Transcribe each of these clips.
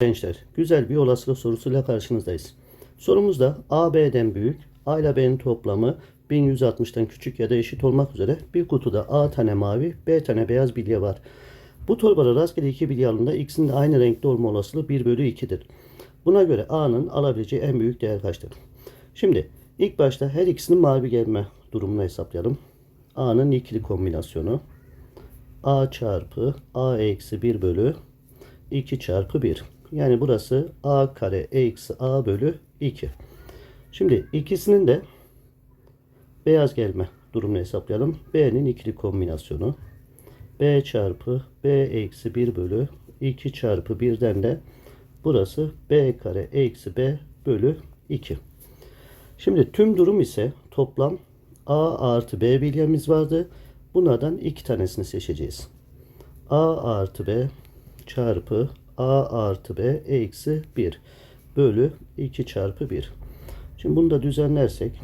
Gençler, güzel bir olasılık sorusuyla karşınızdayız. Sorumuzda A, B'den büyük, A ile B'nin toplamı 1160'tan küçük ya da eşit olmak üzere bir kutuda A tane mavi, B tane beyaz bilye var. Bu torbada rastgele iki bilye alındığında ikisinin de aynı renkte olma olasılığı 1 bölü 2'dir. Buna göre A'nın alabileceği en büyük değer kaçtır? Şimdi ilk başta her ikisinin mavi gelme durumunu hesaplayalım. A'nın ikili kombinasyonu. A çarpı A eksi 1 bölü 2 çarpı 1. Yani burası a kare eksi a bölü 2. Şimdi ikisinin de beyaz gelme durumunu hesaplayalım. B'nin ikili kombinasyonu. B çarpı B eksi 1 bölü 2 çarpı 1'den de burası B kare eksi B bölü 2. Şimdi tüm durum ise toplam A artı B bilyemiz vardı. Bunlardan iki tanesini seçeceğiz. A artı B çarpı A artı B eksi 1 bölü 2 çarpı 1. Şimdi bunu da düzenlersek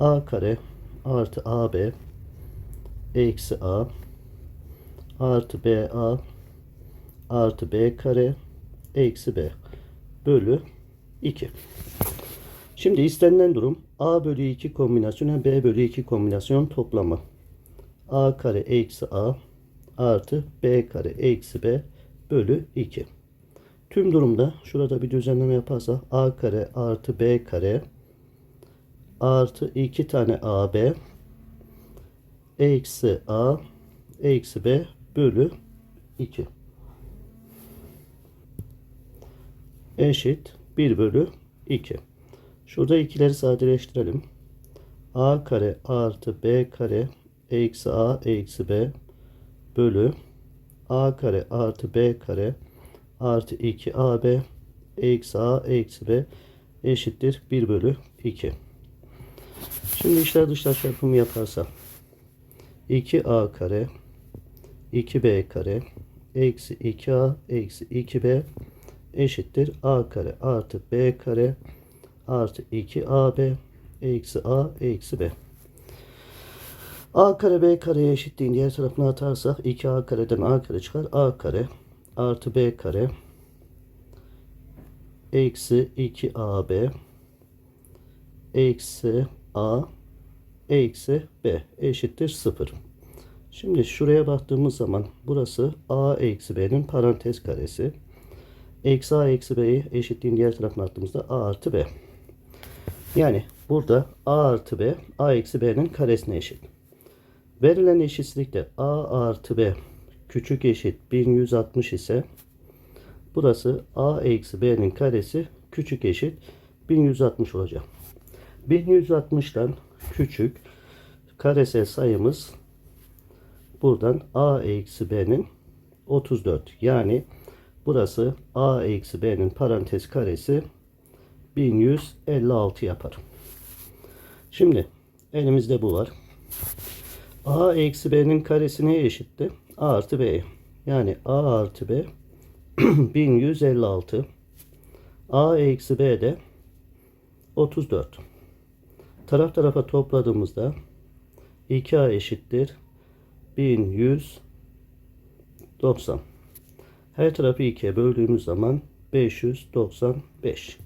A kare artı AB eksi A artı BA artı B kare eksi B bölü 2. Şimdi istenilen durum A bölü 2 kombinasyonu B bölü 2 kombinasyon toplamı. A kare eksi A artı B kare eksi B bölü 2. Tüm durumda şurada bir düzenleme yaparsa A kare artı B kare artı 2 tane AB eksi A eksi B bölü 2 eşit 1 bölü 2. Şurada ikileri sadeleştirelim. A kare artı B kare eksi A eksi B bölü A kare artı B kare artı 2 AB eksi A eksi B eşittir 1 bölü 2. Şimdi içler dışlar çarpımı yaparsam 2A kare 2B kare eksi 2A eksi 2B eşittir A kare artı B kare artı 2AB eksi A eksi B. A kare B kareye eşitliğin diğer tarafına atarsak 2A kareden A kare çıkar. A kare artı B kare eksi 2AB eksi A eksi B eşittir 0. Şimdi şuraya baktığımız zaman burası A eksi B'nin parantez karesi. Eksi A eksi B'yi eşitliğin diğer tarafına attığımızda A artı B. Yani burada A artı B A eksi B'nin karesine eşit. Verilen eşitsizlikte A artı B küçük eşit 1160 ise burası A eksi B'nin karesi küçük eşit 1160 olacak. 1160'dan küçük karesel sayımız buradan A eksi B'nin 34. Yani burası A eksi B'nin parantez karesi 1156 yapar. Şimdi elimizde bu var. A eksi B'nin karesi neye eşitti? A artı B. Yani A artı B 1156. A eksi B de 34. Taraf tarafa topladığımızda 2A eşittir 1190. Her tarafı 2'ye böldüğümüz zaman 595.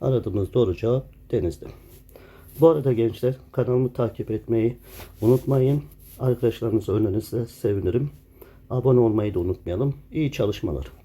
Aradığımız doğru cevap denizde. Bu arada gençler kanalımı takip etmeyi unutmayın. Arkadaşlarınızı önerinize sevinirim. Abone olmayı da unutmayalım. İyi çalışmalar.